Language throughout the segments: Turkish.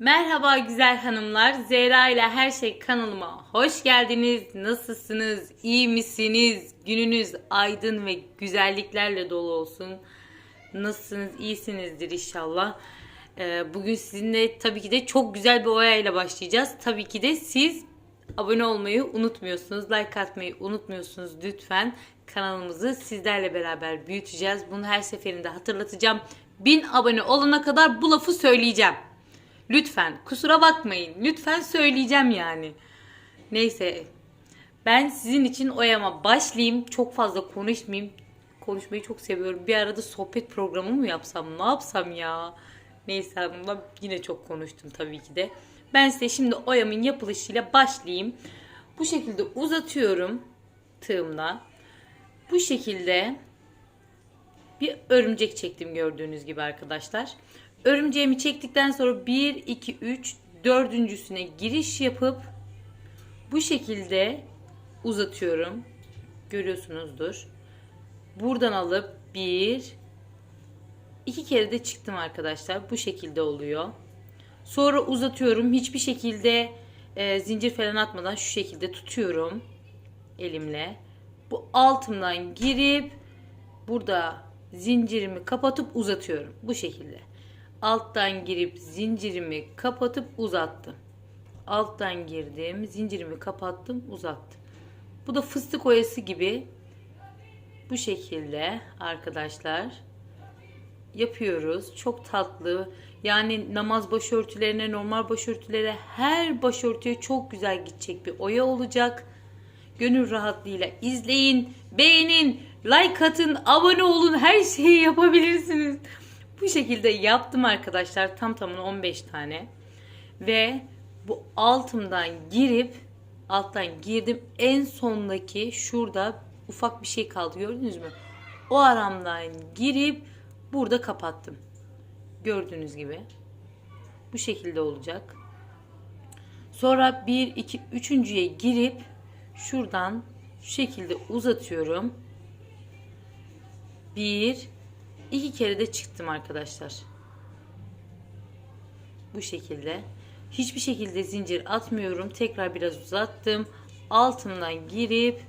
Merhaba güzel hanımlar. Zehra ile Her Şey kanalıma hoş geldiniz. Nasılsınız? İyi misiniz? Gününüz aydın ve güzelliklerle dolu olsun. Nasılsınız? İyisinizdir inşallah. Ee, bugün sizinle tabii ki de çok güzel bir oyayla başlayacağız. Tabii ki de siz abone olmayı unutmuyorsunuz. Like atmayı unutmuyorsunuz lütfen. Kanalımızı sizlerle beraber büyüteceğiz. Bunu her seferinde hatırlatacağım. 1000 abone olana kadar bu lafı söyleyeceğim. Lütfen kusura bakmayın. Lütfen söyleyeceğim yani. Neyse. Ben sizin için oyama başlayayım. Çok fazla konuşmayayım. Konuşmayı çok seviyorum. Bir arada sohbet programı mı yapsam? Ne yapsam ya? Neyse hanımla yine çok konuştum tabii ki de. Ben size şimdi oyamın yapılışıyla başlayayım. Bu şekilde uzatıyorum tığımla. Bu şekilde bir örümcek çektim gördüğünüz gibi arkadaşlar. Örümceğimi çektikten sonra 1, 2, 3, dördüncüsüne giriş yapıp bu şekilde uzatıyorum. Görüyorsunuzdur. Buradan alıp 1, iki kere de çıktım arkadaşlar. Bu şekilde oluyor. Sonra uzatıyorum. Hiçbir şekilde e, zincir falan atmadan şu şekilde tutuyorum elimle. Bu altımdan girip burada zincirimi kapatıp uzatıyorum. Bu şekilde. Alttan girip zincirimi kapatıp uzattım. Alttan girdim, zincirimi kapattım, uzattım. Bu da fıstık oyası gibi bu şekilde arkadaşlar yapıyoruz. Çok tatlı. Yani namaz başörtülerine, normal başörtülere her başörtüye çok güzel gidecek bir oya olacak. Gönül rahatlığıyla izleyin, beğenin, like atın, abone olun, her şeyi yapabilirsiniz. Bu şekilde yaptım arkadaşlar. Tam tamına 15 tane. Ve bu altımdan girip alttan girdim. En sondaki şurada ufak bir şey kaldı gördünüz mü? O aramdan girip burada kapattım. Gördüğünüz gibi. Bu şekilde olacak. Sonra 1 2 üçüncüye girip şuradan şu şekilde uzatıyorum. 1 iki kere de çıktım arkadaşlar. Bu şekilde. Hiçbir şekilde zincir atmıyorum. Tekrar biraz uzattım. Altımdan girip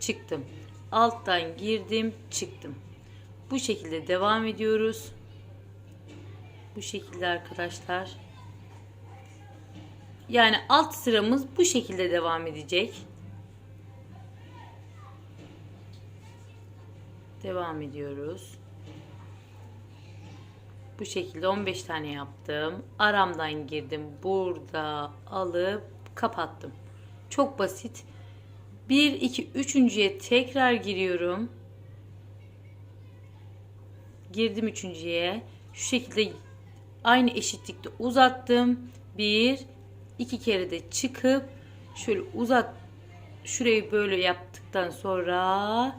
çıktım. Alttan girdim, çıktım. Bu şekilde devam ediyoruz. Bu şekilde arkadaşlar. Yani alt sıramız bu şekilde devam edecek. Devam ediyoruz. Bu şekilde 15 tane yaptım. Aramdan girdim. Burada alıp kapattım. Çok basit. 1 2 üçüncüye tekrar giriyorum. Girdim üçüncüye. Şu şekilde aynı eşitlikte uzattım. 1 iki kere de çıkıp şöyle uzat şurayı böyle yaptıktan sonra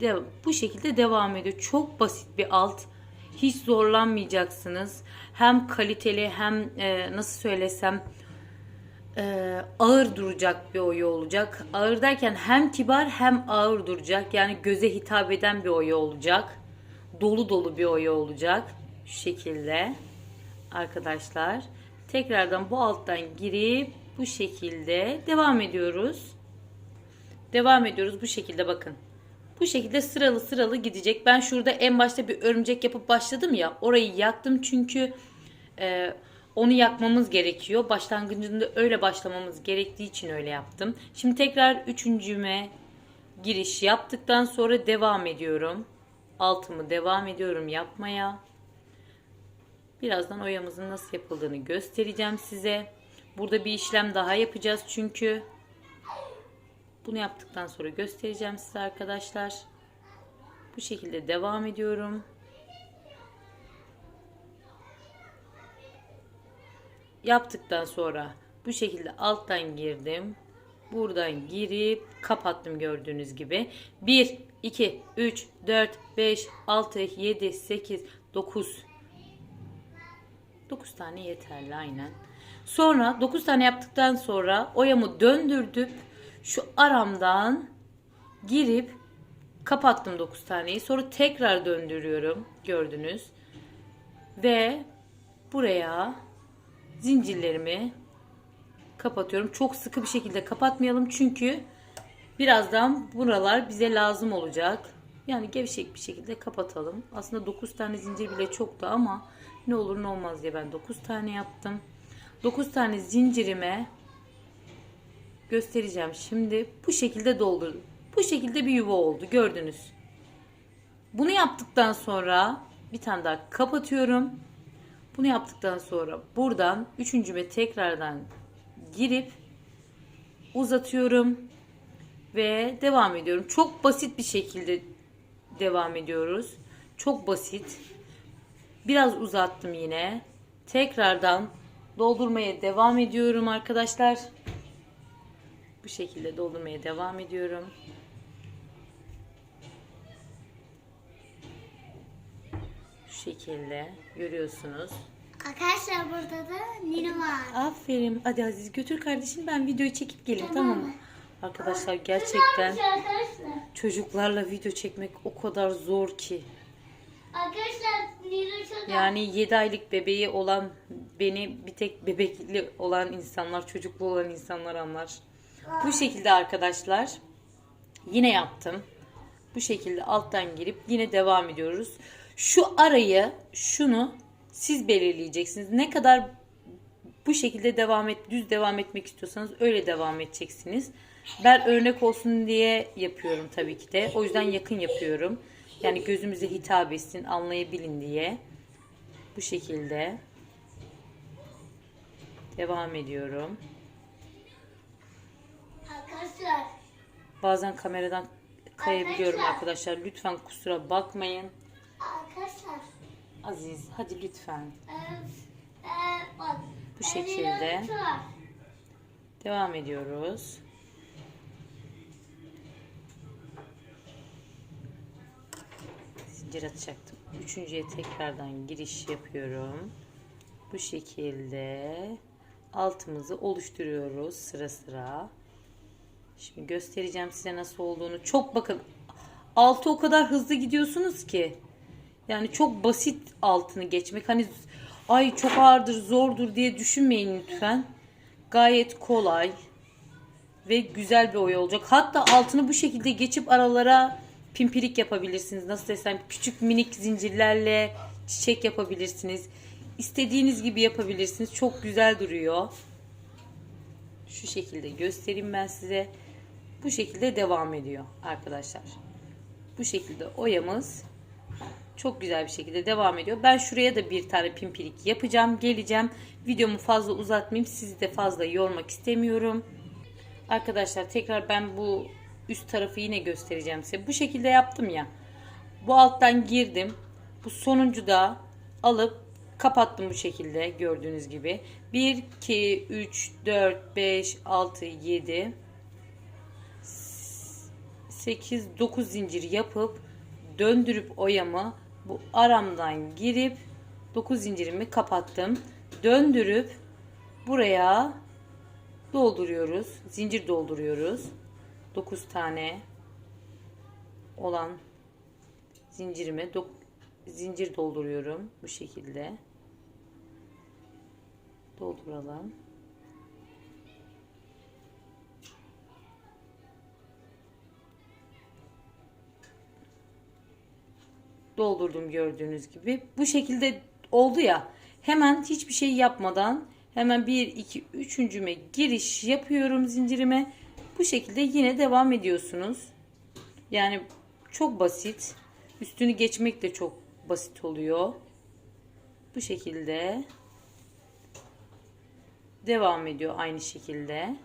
devam, bu şekilde devam ediyor. Çok basit bir alt. Hiç zorlanmayacaksınız. Hem kaliteli hem e, nasıl söylesem e, ağır duracak bir oyu olacak. Ağır derken hem kibar hem ağır duracak. Yani göze hitap eden bir oyu olacak. Dolu dolu bir oyu olacak. Şu şekilde arkadaşlar. Tekrardan bu alttan girip bu şekilde devam ediyoruz. Devam ediyoruz bu şekilde bakın. Bu şekilde sıralı sıralı gidecek. Ben şurada en başta bir örümcek yapıp başladım ya. Orayı yaktım çünkü e, onu yakmamız gerekiyor. Başlangıcında öyle başlamamız gerektiği için öyle yaptım. Şimdi tekrar üçüncüme giriş yaptıktan sonra devam ediyorum. Altımı devam ediyorum yapmaya. Birazdan oyamızın nasıl yapıldığını göstereceğim size. Burada bir işlem daha yapacağız çünkü. Bunu yaptıktan sonra göstereceğim size arkadaşlar. Bu şekilde devam ediyorum. Yaptıktan sonra bu şekilde alttan girdim. Buradan girip kapattım gördüğünüz gibi. 1, 2, 3, 4, 5, 6, 7, 8, 9. 9 tane yeterli aynen. Sonra 9 tane yaptıktan sonra oyamı döndürdüp şu aramdan girip kapattım 9 taneyi. Sonra tekrar döndürüyorum. Gördünüz. Ve buraya zincirlerimi kapatıyorum. Çok sıkı bir şekilde kapatmayalım çünkü birazdan buralar bize lazım olacak. Yani gevşek bir şekilde kapatalım. Aslında 9 tane zincir bile çoktu ama ne olur ne olmaz diye ben 9 tane yaptım. 9 tane zincirime göstereceğim. Şimdi bu şekilde doldurdum. Bu şekilde bir yuva oldu gördünüz. Bunu yaptıktan sonra bir tane daha kapatıyorum. Bunu yaptıktan sonra buradan üçüncüme tekrardan girip uzatıyorum ve devam ediyorum. Çok basit bir şekilde devam ediyoruz. Çok basit. Biraz uzattım yine. Tekrardan doldurmaya devam ediyorum arkadaşlar. Bu şekilde doldurmaya devam ediyorum. Şu şekilde görüyorsunuz. Arkadaşlar burada da Nino var. Aferin. Hadi Aziz götür kardeşim ben videoyu çekip geleyim tamam, Tamam. mı? Arkadaşlar gerçekten Arkadaşlar. çocuklarla video çekmek o kadar zor ki. Arkadaşlar Nino şurada. Yani 7 aylık bebeği olan beni bir tek bebekli olan insanlar, çocuklu olan insanlar anlar. Bu şekilde arkadaşlar yine yaptım. Bu şekilde alttan girip yine devam ediyoruz. Şu arayı, şunu siz belirleyeceksiniz. Ne kadar bu şekilde devam et, düz devam etmek istiyorsanız öyle devam edeceksiniz. Ben örnek olsun diye yapıyorum tabii ki de. O yüzden yakın yapıyorum. Yani gözümüze hitap etsin, anlayabilin diye. Bu şekilde devam ediyorum. Arkadaşlar. Bazen kameradan kayabiliyorum Arkadaşlar. arkadaşlar. Lütfen kusura bakmayın. Arkadaşlar. Aziz hadi lütfen. e, e, bak. Bu şekilde. Devam ediyoruz. Zincir atacaktım. Üçüncüye tekrardan giriş yapıyorum. Bu şekilde altımızı oluşturuyoruz sıra sıra. Şimdi göstereceğim size nasıl olduğunu. Çok bakın altı o kadar hızlı gidiyorsunuz ki. Yani çok basit altını geçmek. Hani ay çok ağırdır, zordur diye düşünmeyin lütfen. Gayet kolay ve güzel bir oy olacak. Hatta altını bu şekilde geçip aralara pimpirik yapabilirsiniz. Nasıl desem küçük minik zincirlerle çiçek yapabilirsiniz. İstediğiniz gibi yapabilirsiniz. Çok güzel duruyor. Şu şekilde göstereyim ben size. Bu şekilde devam ediyor arkadaşlar. Bu şekilde oyamız çok güzel bir şekilde devam ediyor. Ben şuraya da bir tane pimpirik yapacağım. Geleceğim. Videomu fazla uzatmayayım. Sizi de fazla yormak istemiyorum. Arkadaşlar tekrar ben bu üst tarafı yine göstereceğim size. Bu şekilde yaptım ya. Bu alttan girdim. Bu sonuncu da alıp kapattım bu şekilde gördüğünüz gibi. 1, 2, 3, 4, 5, 6, 7, 8, 9 zincir yapıp döndürüp oyamı bu aramdan girip 9 zincirimi kapattım. Döndürüp buraya dolduruyoruz. Zincir dolduruyoruz. 9 tane olan zincirime dok- zincir dolduruyorum bu şekilde. Dolduralım. Doldurdum gördüğünüz gibi. Bu şekilde oldu ya. Hemen hiçbir şey yapmadan hemen 1 2 3.'üme giriş yapıyorum zincirime. Bu şekilde yine devam ediyorsunuz. Yani çok basit. Üstünü geçmek de çok basit oluyor. Bu şekilde devam ediyor aynı şekilde.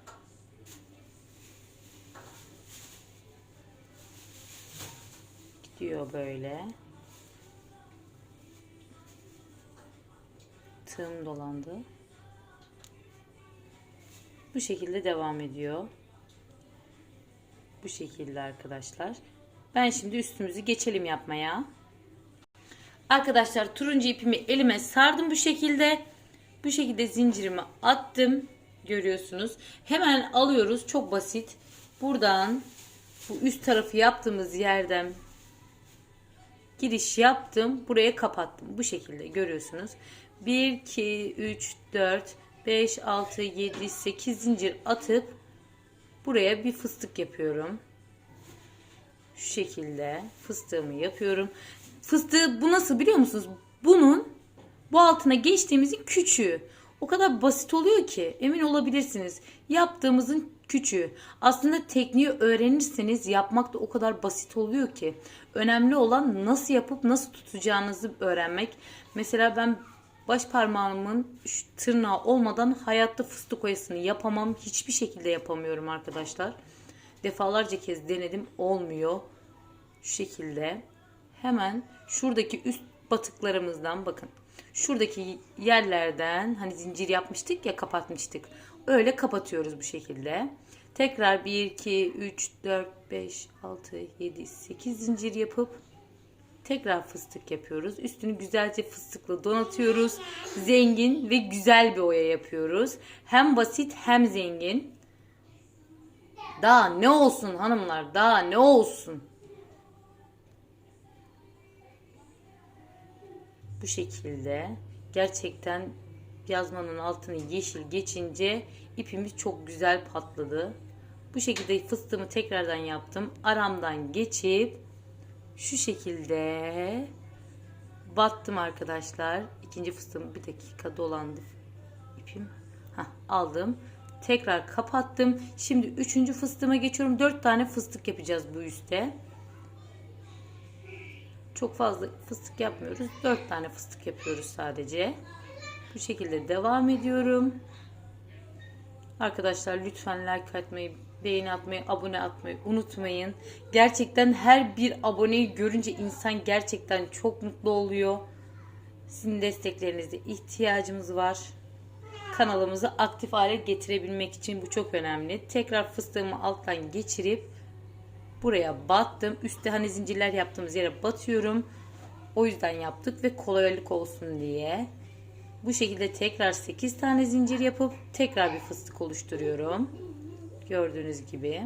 Gidiyor böyle. Tığım dolandı. Bu şekilde devam ediyor. Bu şekilde arkadaşlar. Ben şimdi üstümüzü geçelim yapmaya. Arkadaşlar turuncu ipimi elime sardım bu şekilde. Bu şekilde zincirimi attım. Görüyorsunuz. Hemen alıyoruz. Çok basit. Buradan bu üst tarafı yaptığımız yerden giriş yaptım. Buraya kapattım. Bu şekilde görüyorsunuz. 1, 2, 3, 4, 5, 6, 7, 8 zincir atıp buraya bir fıstık yapıyorum. Şu şekilde fıstığımı yapıyorum. Fıstığı bu nasıl biliyor musunuz? Bunun bu altına geçtiğimizin küçüğü. O kadar basit oluyor ki emin olabilirsiniz. Yaptığımızın küçüğü. Aslında tekniği öğrenirseniz yapmak da o kadar basit oluyor ki. Önemli olan nasıl yapıp nasıl tutacağınızı öğrenmek. Mesela ben baş parmağımın tırnağı olmadan hayatta fıstık oyasını yapamam. Hiçbir şekilde yapamıyorum arkadaşlar. Defalarca kez denedim olmuyor. Şu şekilde hemen şuradaki üst batıklarımızdan bakın. Şuradaki yerlerden hani zincir yapmıştık ya kapatmıştık. Öyle kapatıyoruz bu şekilde. Tekrar 1, 2, 3, 4, 5, 6, 7, 8 zincir yapıp tekrar fıstık yapıyoruz. Üstünü güzelce fıstıkla donatıyoruz. Zengin ve güzel bir oya yapıyoruz. Hem basit hem zengin. Daha ne olsun hanımlar? Daha ne olsun? Bu şekilde gerçekten yazmanın altını yeşil geçince ipimiz çok güzel patladı. Bu şekilde fıstığımı tekrardan yaptım. Aramdan geçip şu şekilde battım arkadaşlar. İkinci fıstığım bir dakika dolandı ipim. Hah, aldım. Tekrar kapattım. Şimdi üçüncü fıstığıma geçiyorum. Dört tane fıstık yapacağız bu üstte. Çok fazla fıstık yapmıyoruz. 4 tane fıstık yapıyoruz sadece. Bu şekilde devam ediyorum. Arkadaşlar lütfen like atmayı, beğeni atmayı, abone atmayı unutmayın. Gerçekten her bir aboneyi görünce insan gerçekten çok mutlu oluyor. Sizin desteklerinize ihtiyacımız var. Kanalımızı aktif hale getirebilmek için bu çok önemli. Tekrar fıstığımı alttan geçirip buraya battım. Üstte hani zincirler yaptığımız yere batıyorum. O yüzden yaptık ve kolaylık olsun diye. Bu şekilde tekrar 8 tane zincir yapıp tekrar bir fıstık oluşturuyorum. Gördüğünüz gibi.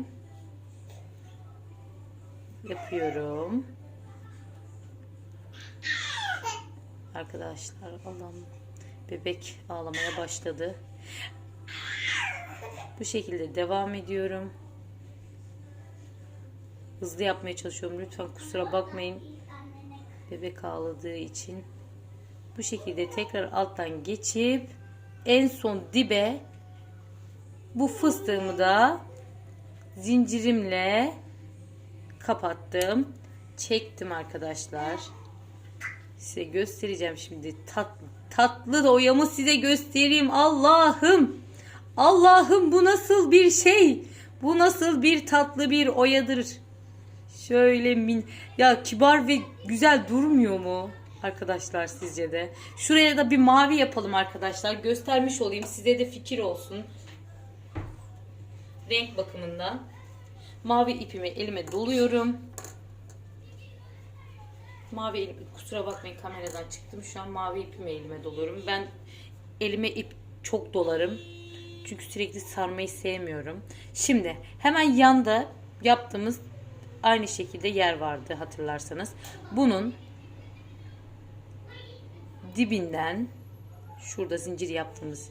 Yapıyorum. Arkadaşlar Allah'ım bebek ağlamaya başladı. Bu şekilde devam ediyorum hızlı yapmaya çalışıyorum. Lütfen kusura bakmayın. Bebek ağladığı için. Bu şekilde tekrar alttan geçip en son dibe bu fıstığımı da zincirimle kapattım. Çektim arkadaşlar. Size göstereceğim şimdi. Tatlı, tatlı da size göstereyim. Allah'ım. Allah'ım bu nasıl bir şey? Bu nasıl bir tatlı bir oyadır? Şöyle min ya kibar ve güzel durmuyor mu arkadaşlar sizce de? Şuraya da bir mavi yapalım arkadaşlar. Göstermiş olayım size de fikir olsun. Renk bakımından. Mavi ipimi elime doluyorum. Mavi ip, kusura bakmayın kameradan çıktım. Şu an mavi ipimi elime doluyorum. Ben elime ip çok dolarım. Çünkü sürekli sarmayı sevmiyorum. Şimdi hemen yanda yaptığımız aynı şekilde yer vardı hatırlarsanız. Bunun dibinden şurada zincir yaptığımız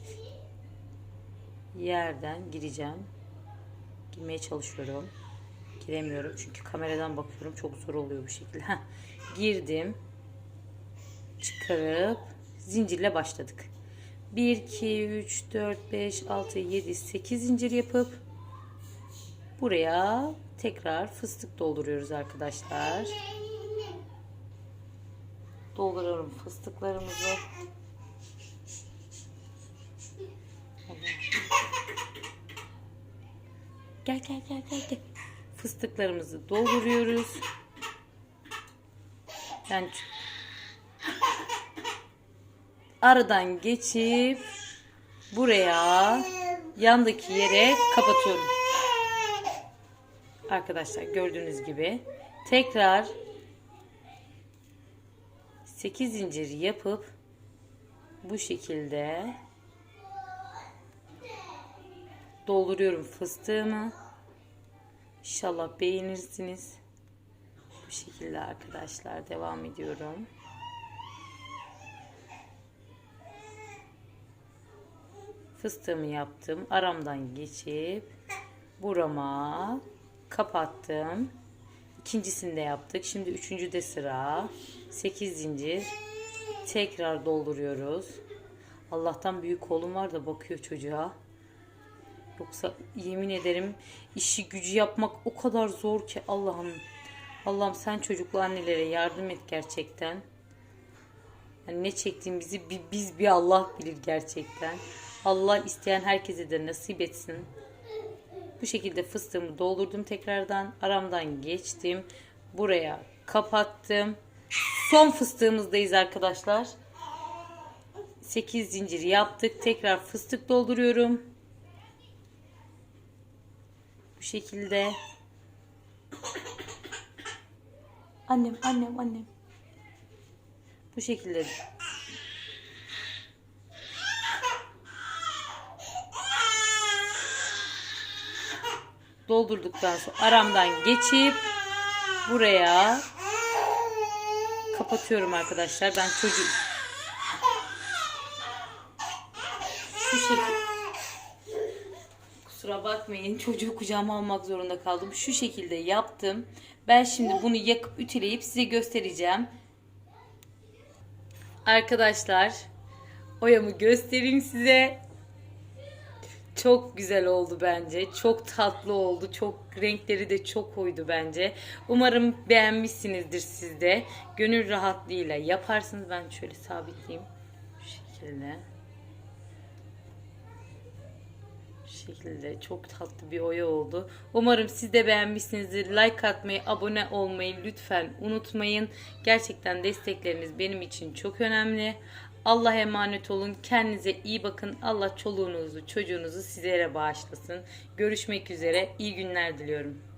yerden gireceğim. Girmeye çalışıyorum. Giremiyorum çünkü kameradan bakıyorum. Çok zor oluyor bu şekilde. Girdim. Çıkarıp zincirle başladık. 1, 2, 3, 4, 5, 6, 7, 8 zincir yapıp buraya tekrar fıstık dolduruyoruz arkadaşlar. Dolduruyorum fıstıklarımızı. Gel gel gel gel gel. Fıstıklarımızı dolduruyoruz. Yani aradan geçip buraya yandaki yere kapatıyorum. Arkadaşlar gördüğünüz gibi tekrar 8 zincir yapıp bu şekilde dolduruyorum fıstığımı. İnşallah beğenirsiniz. Bu şekilde arkadaşlar devam ediyorum. fıstığımı yaptım. Aramdan geçip burama kapattım. İkincisini de yaptık. Şimdi üçüncü de sıra. 8 zincir. Tekrar dolduruyoruz. Allah'tan büyük kolum var da bakıyor çocuğa. Yoksa yemin ederim işi gücü yapmak o kadar zor ki Allah'ım. Allah'ım sen çocuklu annelere yardım et gerçekten. Yani ne çektiğimizi biz bir Allah bilir gerçekten. Allah isteyen herkese de nasip etsin. Bu şekilde fıstığımı doldurdum tekrardan. Aramdan geçtim. Buraya kapattım. Son fıstığımızdayız arkadaşlar. 8 zincir yaptık. Tekrar fıstık dolduruyorum. Bu şekilde. Annem, annem, annem. Bu şekilde doldurduktan sonra aramdan geçip buraya kapatıyorum arkadaşlar. Ben çocuk şu şekilde kusura bakmayın çocuğu kucağıma almak zorunda kaldım. Şu şekilde yaptım. Ben şimdi bunu yakıp ütüleyip size göstereceğim. Arkadaşlar oyamı göstereyim size. Çok güzel oldu bence. Çok tatlı oldu. Çok renkleri de çok uydu bence. Umarım beğenmişsinizdir siz de. Gönül rahatlığıyla yaparsınız. Ben şöyle sabitleyeyim. Şu şekilde. Şu şekilde çok tatlı bir oya oldu. Umarım siz de beğenmişsinizdir. Like atmayı, abone olmayı lütfen unutmayın. Gerçekten destekleriniz benim için çok önemli. Allah'a emanet olun. Kendinize iyi bakın. Allah çoluğunuzu, çocuğunuzu sizlere bağışlasın. Görüşmek üzere. İyi günler diliyorum.